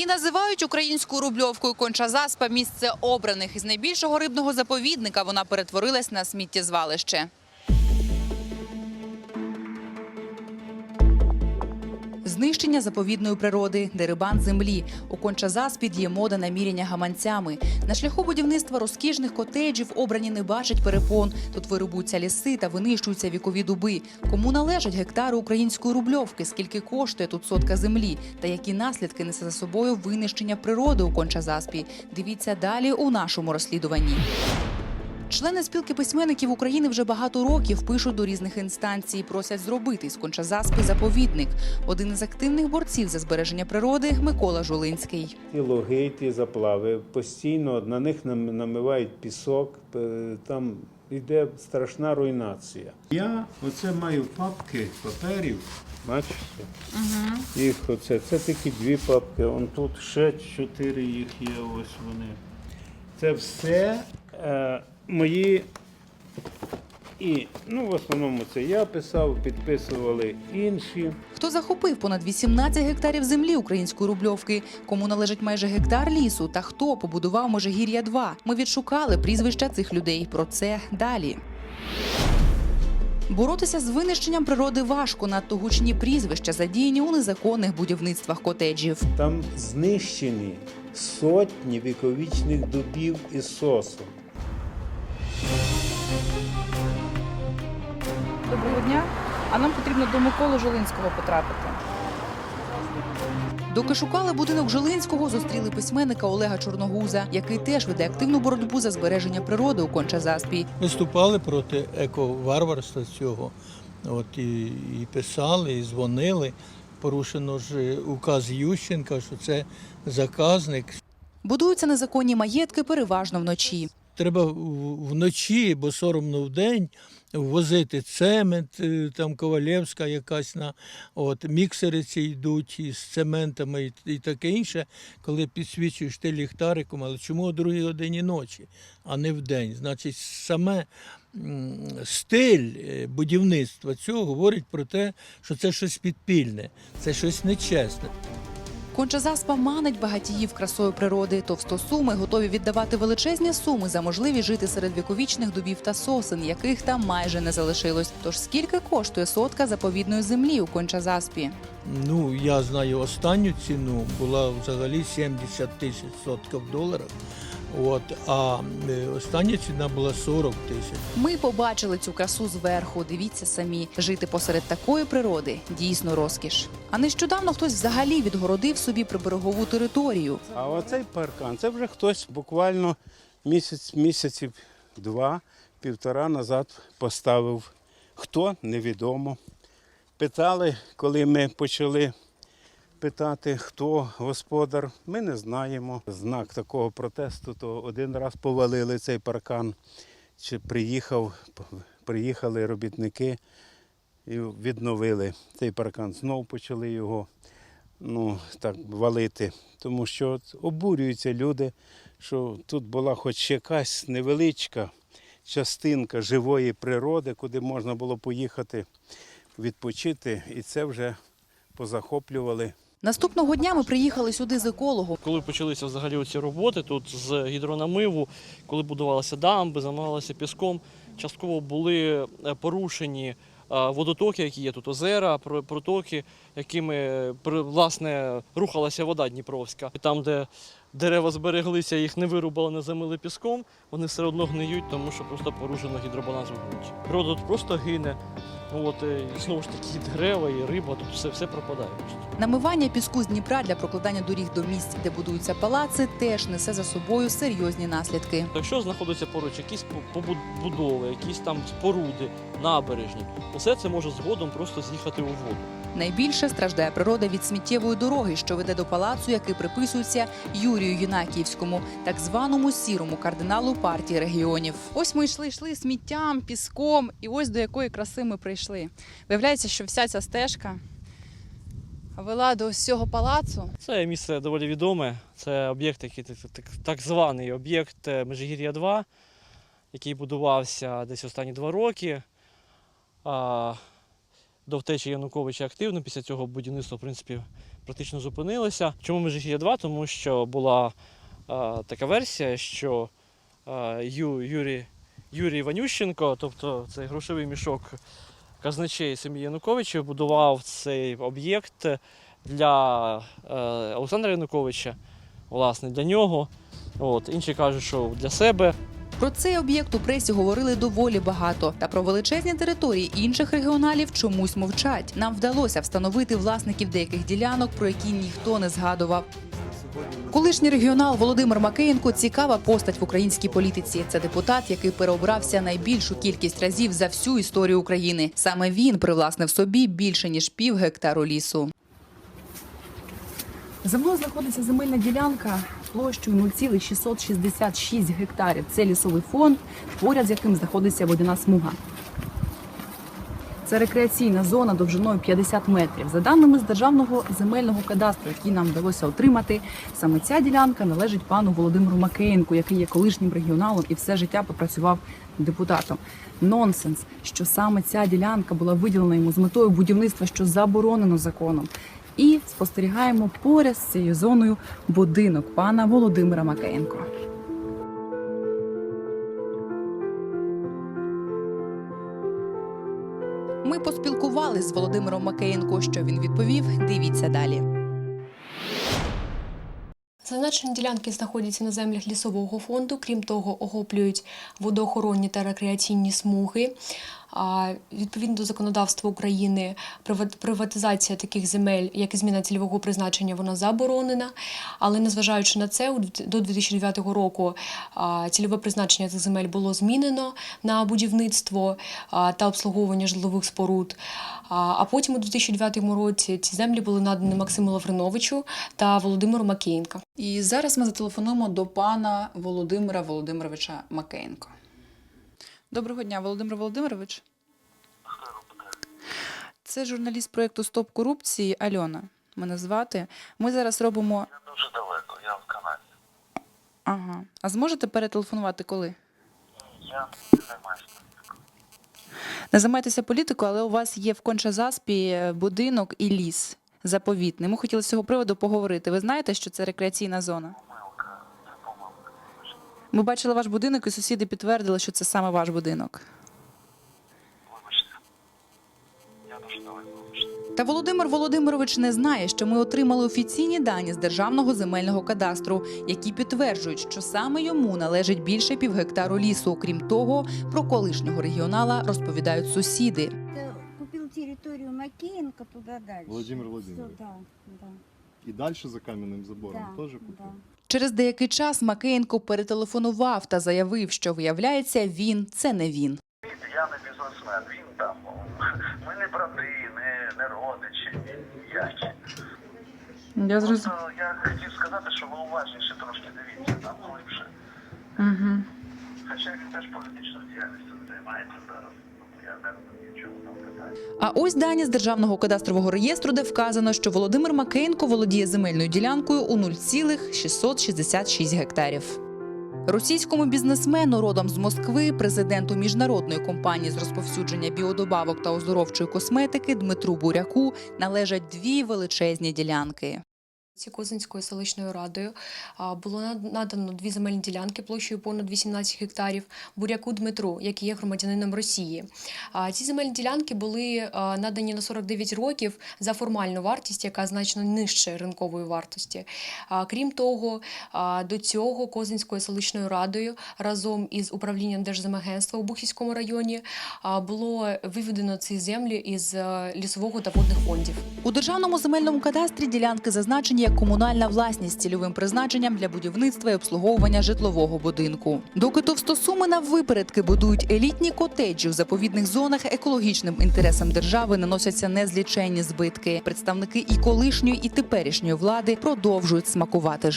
Її називають українською рубльовкою Конча-Заспа. Місце обраних із найбільшого рибного заповідника вона перетворилась на сміттєзвалище. Знищення заповідної природи, дерибан землі. У Конча-Заспі є мода на міряння гаманцями. На шляху будівництва розкішних котеджів обрані не бачать перепон. Тут вирубуються ліси та винищуються вікові дуби. Кому належать гектари української рубльовки? Скільки коштує тут сотка землі? Та які наслідки несе за собою винищення природи у Конча-Заспі? Дивіться далі у нашому розслідуванні. Члени спілки письменників України вже багато років пишуть до різних інстанцій, просять зробити з Конча-Заспи заповідник. Один із активних борців за збереження природи Микола Жулинський. Ті логи, ті заплави постійно на них нам- намивають пісок, там йде страшна руйнація. Я оце маю папки паперів, бачите? Угу. Їх оце, це тільки дві папки, он тут ще чотири їх є, ось вони. Це все е, мої. І ну, в основному це я писав, підписували інші. Хто захопив понад 18 гектарів землі української рубльовки? Кому належить майже гектар лісу? Та хто побудував Межигір'я 2 Ми відшукали прізвища цих людей. Про це далі. Боротися з винищенням природи важко. Надто гучні прізвища задіяні у незаконних будівництвах котеджів. Там знищені сотні віковічних дубів і сосен. Доброго дня. А нам потрібно до Миколи Жилинського потрапити. Доки шукали будинок Жилинського, зустріли письменника Олега Чорногуза, який теж веде активну боротьбу за збереження природи у Конча-Заспі. виступали проти ековарварства цього. От і, і писали, і дзвонили. Порушено ж указ Ющенка, що це заказник. Будуються незаконні маєтки переважно вночі. Треба вночі, бо соромно вдень, возити цемент, е, там Ковалєвська якась на от, міксери ці йдуть із цементами і, таке інше, коли підсвічуєш ти ліхтариком, але чому о другій годині ночі, а не вдень? Значить, саме стиль е, будівництва цього говорить про те, що це щось підпільне, це щось нечесне. Конча-Заспа манить багатіїв красою природи. Товстосуми готові віддавати величезні суми за можливість жити серед віковічних дубів та сосен, яких там майже не залишилось. Тож скільки коштує сотка заповідної землі у Конча-Заспі? Ну, я знаю останню ціну була взагалі 70 тисяч сотка в. От, а е, остання ціна була 40 тисяч. Ми побачили цю красу зверху. Дивіться самі, жити посеред такої природи дійсно розкіш. А нещодавно хтось взагалі відгородив собі приберегову територію. А оцей паркан це вже хтось буквально місяць, місяців два, півтора назад поставив. Хто невідомо. Питали, коли ми почали питати, хто господар, ми не знаємо. Знак такого протесту, то один раз повалили цей паркан, чи приїхав, приїхали робітники і відновили цей паркан. Знову почали його ну, так, валити. Тому що обурюються люди, що тут була хоч якась невеличка частинка живої природи, куди можна було поїхати відпочити, і це вже позахоплювали. Наступного дня ми приїхали сюди з екологом. Коли почалися взагалі ці роботи тут з гідронамиву, коли будувалися дамби, замивалися піском, частково були е, порушені е, водотоки, які є тут озера, протоки, якими е, власне рухалася вода Дніпровська. Там, де дерева збереглися, їх не вирубали, не замили піском, вони все одно гниють, тому що просто порушено гідробаланс в ґрунті. Природа тут просто гине. От, е, і знову ж таки, і дерева, і риба, тут все, все пропадає. Намивання піску з Дніпра для прокладання доріг до місць, де будуються палаци, теж несе за собою серйозні наслідки. Якщо знаходиться поруч якісь по- побудови, якісь там споруди, набережні, усе це може згодом просто з'їхати у воду. Найбільше страждає природа від сміттєвої дороги, що веде до палацу, який приписується Юрію Юнакіївському, так званому сірому кардиналу партії регіонів. Ось ми йшли, йшли сміттям, піском, і ось до якої краси ми прийшли. Виявляється, що вся ця стежка вела до ось цього палацу. Це місце доволі відоме. Це об'єкт, який так званий об'єкт е, Межигір'я 2, який будувався десь останні два роки. А, до втечі Януковича активно. Після цього будівництво, в принципі, практично зупинилося. Чому Межигір'я 2? Тому що була е, така версія, що е, Ю, Юрій, Юрій Іванющенко, тобто цей грошовий мішок казначей сім'ї Януковича, будував цей об'єкт для е, Олександра Януковича, власне, для нього. От, інші кажуть, що для себе. Про цей об'єкт у пресі говорили доволі багато. Та про величезні території інших регіоналів чомусь мовчать. Нам вдалося встановити власників деяких ділянок, про які ніхто не згадував. Колишній регіонал Володимир Макеєнко цікава постать в українській політиці. Це депутат, який переобрався найбільшу кількість разів за всю історію України. Саме він привласнив собі більше ніж пів гектару лісу. За мною знаходиться земельна ділянка площею 0,666 гектарів. Це лісовий фонд, поряд з яким знаходиться водяна смуга. Це рекреаційна зона довжиною 50 метрів. За даними з державного земельного кадастру, який нам вдалося отримати, саме ця ділянка належить пану Володимиру Макеєнку, який є колишнім регіоналом і все життя попрацював депутатом. Нонсенс, що саме ця ділянка була виділена йому з метою будівництва, що заборонено законом. І спостерігаємо поряд з цією зоною будинок пана Володимира Макеєнко. Ми поспілкувалися з Володимиром Макеєнко. Що він відповів? Дивіться далі. Зазначені ділянки знаходяться на землях лісового фонду. Крім того, охоплюють водоохоронні та рекреаційні смуги. Відповідно до законодавства України, приват- приватизація таких земель, як і зміна цільового призначення, вона заборонена. Але незважаючи на це, до 2009 року цільове призначення цих земель було змінено на будівництво та обслуговування житлових споруд. А потім у 2009 році ці землі були надані Максиму Лавриновичу та Володимиру Макеєнка. І зараз ми зателефонуємо до пана Володимира Володимировича Макеєнко. Доброго дня, Володимир Володимирович. Це журналіст проєкту Стоп корупції Альона. Мене звати. Ми зараз робимо. Я дуже далеко, я в Канаді. Ага. А зможете перетелефонувати коли? Я не займаюся політикою. Не займайтеся політикою, але у вас є в Конча-Заспі будинок і ліс заповітний. Ми хотіли з цього приводу поговорити. Ви знаєте, що це рекреаційна зона? Помилка, це помилка. вибачте. Ми бачили ваш будинок, і сусіди підтвердили, що це саме ваш будинок. Вибачте. Я дуже далеко, вибачте. Та Володимир Володимирович не знає, що ми отримали офіційні дані з державного земельного кадастру, які підтверджують, що саме йому належить більше півгектару лісу. Окрім того, про колишнього регіонала розповідають сусіди. Ты купил территорию Макеенко туда дальше. Владимир Владимирович. Всё, Да, да, И дальше за каменным забором да, тоже купил? да. Через деякий час Макеєнко перетелефонував та заявив, що виявляється, він це не він. Я не бізнесмен, він там. Ми не брати, не, не родичі, ніякі. Я Просто я хотів сказати, що ви уважніше трошки дивіться там глибше. Угу. Хоча він теж політичною діяльністю займається зараз. Я не А ось дані з державного кадастрового реєстру, де вказано, що Володимир Макеєнко володіє земельною ділянкою у 0,666 гектарів. Російському бізнесмену родом з Москви, президенту міжнародної компанії з розповсюдження біодобавок та оздоровчої косметики Дмитру Буряку належать дві величезні ділянки. Козинською селищною радою було надано дві земельні ділянки площею понад 18 гектарів буряку Дмитру, який є громадянином Росії. Ці земельні ділянки були надані на 49 років за формальну вартість, яка значно нижче ринкової вартості. Крім того, до цього Козинською селищною радою разом із управлінням Держземагентства у Бухівському районі було виведено ці землі із е, лісового та водних фондів. У державному земельному кадастрі ділянки зазначені як комунальна власність з цільовим призначенням для будівництва і обслуговування житлового будинку. Доки товстосуми на випередки будують елітні котеджі в заповідних зонах, екологічним інтересам держави наносяться незліченні збитки. Представники і колишньої, і теперішньої влади продовжують смакувати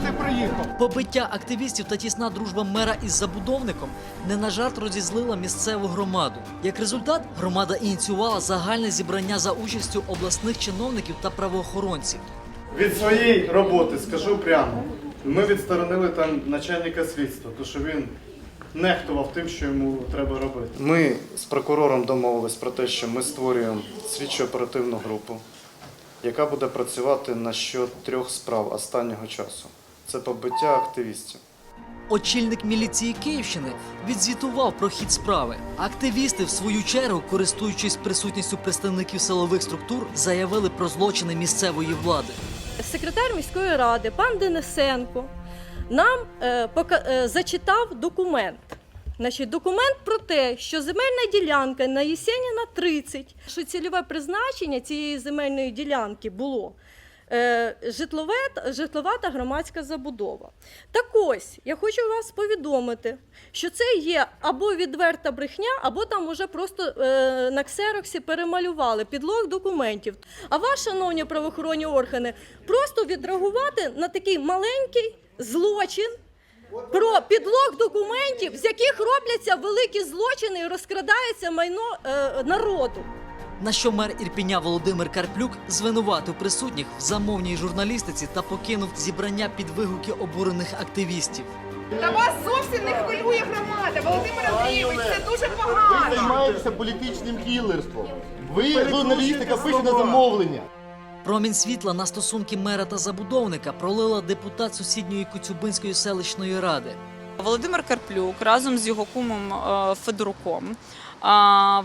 життям. Побиття активістів та тісна дружба мера із забудовником не на жарт розізлила місцеву громаду. Як результат, громада ініціювала загальне зібрання за участю обласних чиновників та правоохоронців. Від своєї роботи скажу прямо. Ми відсторонили там начальника слідства, тому що він нехтував тим, що йому треба робити. Ми з прокурором домовились про те, що ми створюємо слідчо оперативну групу, яка буде працювати на щодо трьох справ останнього часу. Це побиття активістів. Очільник міліції Київщини відзвітував про хід справи. Активісти, в свою чергу, користуючись присутністю представників силових структур, заявили про злочини місцевої влади. секретар міської ради пан Денисенко нам е, пока- е, зачитав документ. Значить, документ про те, що земельна ділянка на Єсеніна 30, що цільове призначення цієї земельної ділянки було житлове, житлова та громадська забудова. Так ось, я хочу вас повідомити, що це є або відверта брехня, або там уже просто е, на ксероксі перемалювали підлог документів. А вас, шановні правоохоронні органи, просто відреагувати на такий маленький злочин. Про підлог документів, з яких робляться великі злочини і розкрадається майно е, народу. На що мер Ірпіня Володимир Карплюк звинуватив присутніх в замовній журналістиці та покинув зібрання під вигуки обурених активістів. Та вас зовсім не хвилює громада, Володимир Андрійович, це дуже погано. займаєтеся політичним кілерством. Ви журналістика пише на замовлення. Промінь світла на стосунки мера та забудовника пролила депутат сусідньої Коцюбинської селищної ради. Володимир Карплюк разом з його кумом е, Федоруком.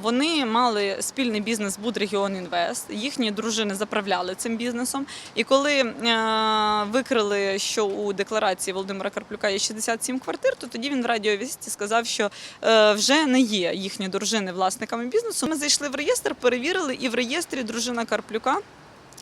Вони мали спільний бізнес Будрегіон Інвест. Їхні дружини заправляли цим бізнесом. І коли е, викрили, що у декларації Володимира Карплюка є 67 квартир, то тоді він в радіовісті сказав, що е, вже не є їхні дружини власниками бізнесу. Ми зайшли в реєстр, перевірили, і в реєстрі дружина Карплюка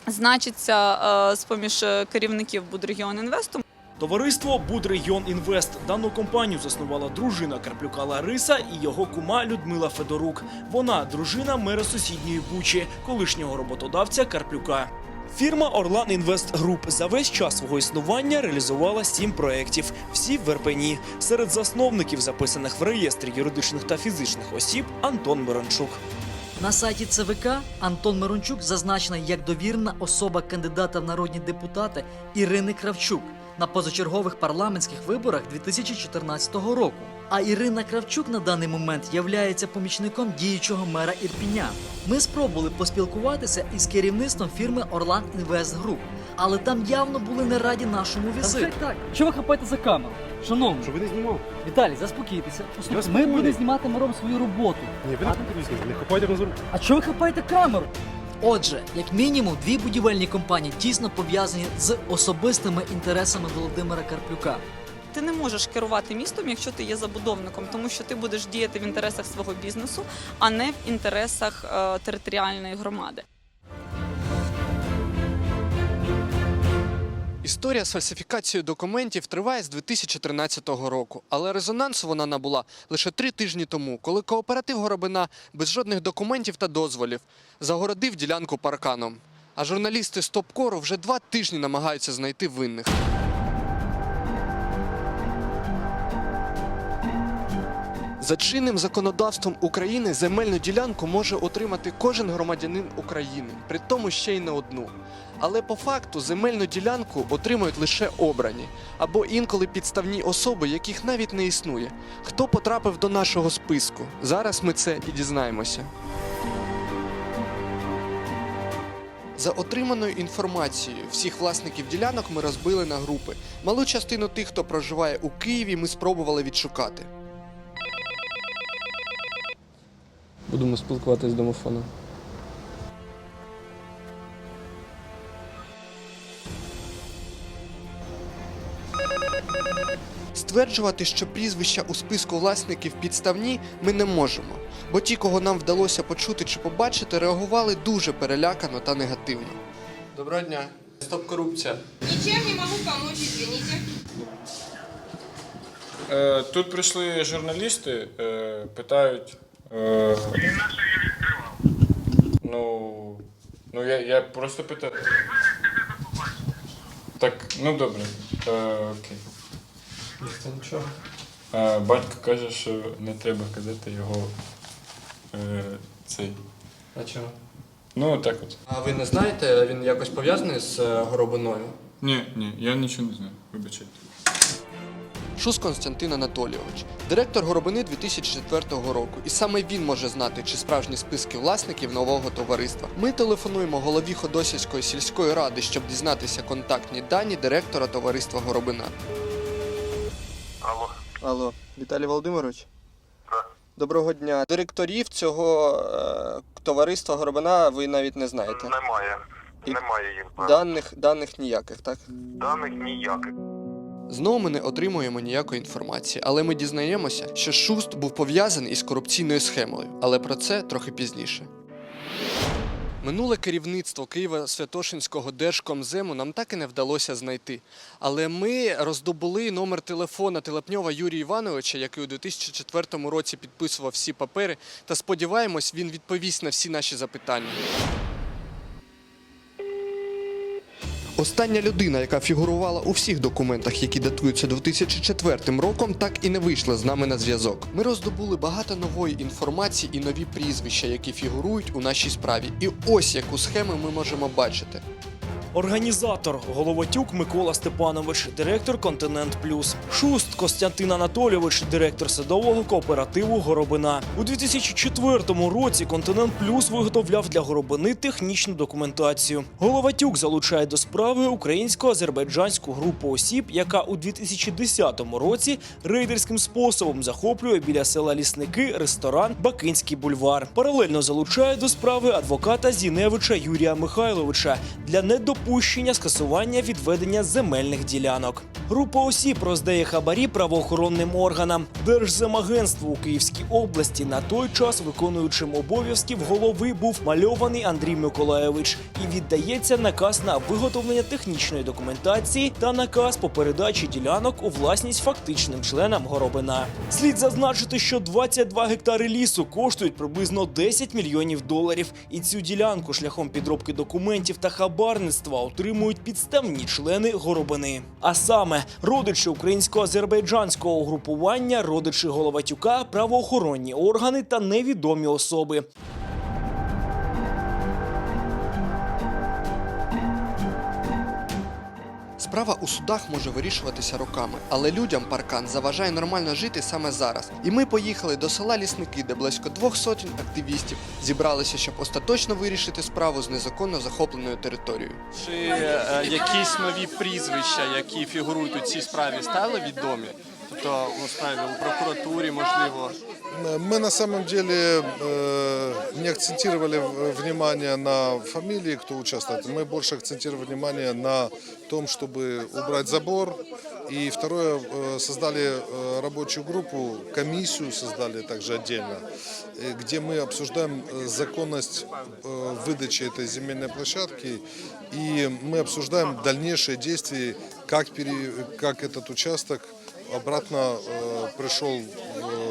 значиться е, з поміж керівників Будрегіон Інвесту. Товариство Будрегіон Інвест дану компанію заснувала дружина Карплюка Лариса і його кума Людмила Федорук. Вона дружина мера сусідньої Бучі, колишнього роботодавця Карплюка. Фірма Орлан Інвест Груп за весь час свого існування реалізувала сім проєктів, всі в Ірпені. Серед засновників, записаних в реєстрі юридичних та фізичних осіб, Антон Мирончук. На сайті ЦВК Антон Мирончук зазначений як довірна особа кандидата в народні депутати Ірини Кравчук на позачергових парламентських виборах 2014 року. А Ірина Кравчук на даний момент являється помічником діючого мера Ірпіня. Ми спробували поспілкуватися із керівництвом фірми Орлан Інвест Груп, але там явно були не раді нашому візиту. Так, що ви хапаєте за камеру? Шановний, Щоб ви не знімав. Віталій, заспокійтеся. Послухайте, ми спокійний. будемо знімати ми робимо свою роботу. Ні, ви не не хапайте розру. А чого ви хапаєте камеру? Отже, як мінімум, дві будівельні компанії тісно пов'язані з особистими інтересами Володимира Карплюка. Ти не можеш керувати містом, якщо ти є забудовником, тому що ти будеш діяти в інтересах свого бізнесу, а не в інтересах е, територіальної громади. Історія з фальсифікацією документів триває з 2013 року, але резонансу вона набула лише три тижні тому, коли кооператив Горобина без жодних документів та дозволів загородив ділянку парканом. А журналісти Стопкору вже два тижні намагаються знайти винних. За чинним законодавством України земельну ділянку може отримати кожен громадянин України, при тому ще й не одну. Але по факту земельну ділянку отримують лише обрані або інколи підставні особи, яких навіть не існує. Хто потрапив до нашого списку? Зараз ми це і дізнаємося. За отриманою інформацією, всіх власників ділянок ми розбили на групи. Малу частину тих, хто проживає у Києві, ми спробували відшукати. Будемо спілкуватися з домофоном. Стверджувати, що прізвища у списку власників підставні, ми не можемо, бо ті, кого нам вдалося почути чи побачити, реагували дуже перелякано та негативно. Доброго дня. Стоп корупція. Нічим не можу допомогти, извините. Е, тут прийшли журналісти, е, питають. Е, ну, ну я, я просто питаю. Так, ну добре. Е, окей. Це нічого. Е, батько каже, що не треба казати його е, цей. А чого? Ну, так от. А ви не знаєте, він якось пов'язаний з е, Горобиною? Ні, ні, я нічого не знаю. Вибачайте. Шус Константин Анатолійович, директор Горобини 2004 року, і саме він може знати, чи справжні списки власників нового товариства. Ми телефонуємо голові Ходосівської сільської ради, щоб дізнатися контактні дані директора товариства Горобина. Алло, Алло, Віталій Володимирович? Доброго дня. Директорів цього е, товариства Горобина ви навіть не знаєте. немає. І- Немає їх. Даних, даних ніяких, так? Даних ніяких. Знову ми не отримуємо ніякої інформації, але ми дізнаємося, що Шуст був пов'язаний із корупційною схемою, але про це трохи пізніше. Минуле керівництво Києво-Святошинського держкомзему нам так і не вдалося знайти. Але ми роздобули номер телефона Телепньова Юрія Івановича, який у 2004 році підписував всі папери, та сподіваємось, він відповість на всі наші запитання. Остання людина, яка фігурувала у всіх документах, які датуються 2004 роком, так і не вийшла з нами на зв'язок. Ми роздобули багато нової інформації і нові прізвища, які фігурують у нашій справі. І ось яку схему ми можемо бачити. Організатор Головатюк Микола Степанович, директор Континент Плюс. Шуст Костянтин Анатолійович, директор садового кооперативу Горобина. У 2004 році Континент Плюс виготовляв для Горобини технічну документацію. Головатюк залучає до справи українсько-азербайджанську групу осіб, яка у 2010 році рейдерським способом захоплює біля села Лісники ресторан Бакинський бульвар. Паралельно залучає до справи адвоката Зіневича Юрія Михайловича для недопущення скасування відведення земельних ділянок. Група осіб роздає хабарі правоохоронним органам. Держземагентство у Київській області на той час виконуючим обов'язків голови був мальований Андрій Миколаєвич і віддається наказ на виготовлення технічної документації та наказ по передачі ділянок у власність фактичним членам Горобина. Слід зазначити, що 22 гектари лісу коштують приблизно 10 мільйонів доларів, і цю ділянку шляхом підробки документів та хабарництва отримують підставні члени Горобини. А саме родичі українсько-азербайджанського угрупування, родичі Головатюка, правоохоронні органи та невідомі особи. Справа у судах може вирішуватися роками, але людям паркан заважає нормально жити саме зараз. І ми поїхали до села Лісники, де близько двох сотень активістів зібралися, щоб остаточно вирішити справу з незаконно захопленою територією. Чи е, якісь нові прізвища, які фігурують у цій справі, стали відомі? Тобто у справі у прокуратурі, можливо. Мы на самом деле э, не акцентировали внимание на фамилии, кто участвует. Мы больше акцентировали внимание на том, чтобы убрать забор. И второе, э, создали э, рабочую группу, комиссию создали также отдельно, э, где мы обсуждаем э, законность э, выдачи этой земельной площадки. И мы обсуждаем дальнейшие действия, как, пере- как этот участок обратно э, пришел в,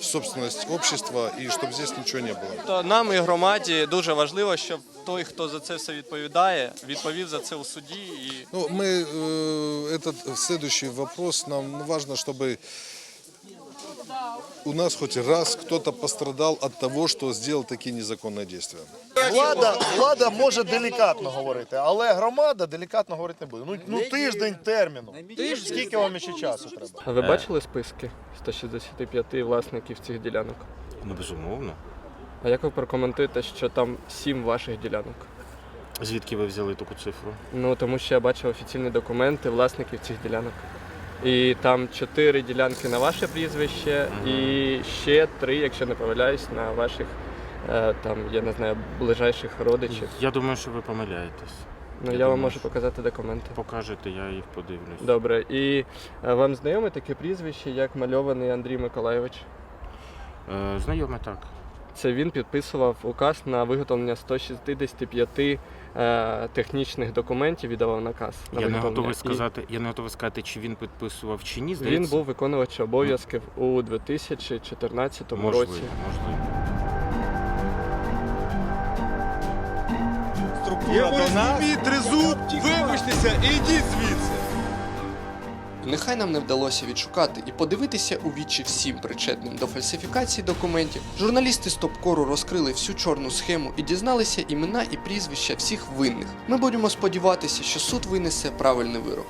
в собственность общества и чтобы здесь ничего не было. То нам і громаді дуже важливо, щоб той, хто за це все відповідає, відповів за це у суді. І Ну, мы э, этот следующий вопрос нам важно, чтобы у нас хоть раз кто-то пострадал от того, что сделал такие незаконные действия. Влада, влада може делікатно говорити, але громада делікатно говорити не буде. Ну, ну тиждень терміну. Скільки вам ще часу треба? А ви бачили списки 165 власників цих ділянок? Ну, безумовно. А як ви прокоментуєте, що там сім ваших ділянок? Звідки ви взяли таку цифру? Ну тому що я бачив офіційні документи власників цих ділянок. І там чотири ділянки на ваше прізвище, і ще три, якщо не помиляюсь, на ваших е, там, я не знаю, ближайших родичів. Я думаю, що ви помиляєтесь. Ну Я я, вам думаю, можу що- показати документи. Покажете, я їх подивлюсь. Добре. І е, вам знайоме таке прізвище, як мальований Андрій Миколайович? Е, знайоме так. Це він підписував указ на виготовлення 165 е, технічних документів і давав наказ. На Я не готовий готовий І сказати, я не готовий сказати, чи він підписував чи ні. Він був виконувач обов'язків у 2014 можливо, році. можливо. Структура до нас. тризуб, вибачтеся і йдіть звідси. Нехай нам не вдалося відшукати і подивитися у вічі всім причетним до фальсифікації документів. Журналісти з ТОПКОРу розкрили всю чорну схему і дізналися імена і прізвища всіх винних. Ми будемо сподіватися, що суд винесе правильний вирок.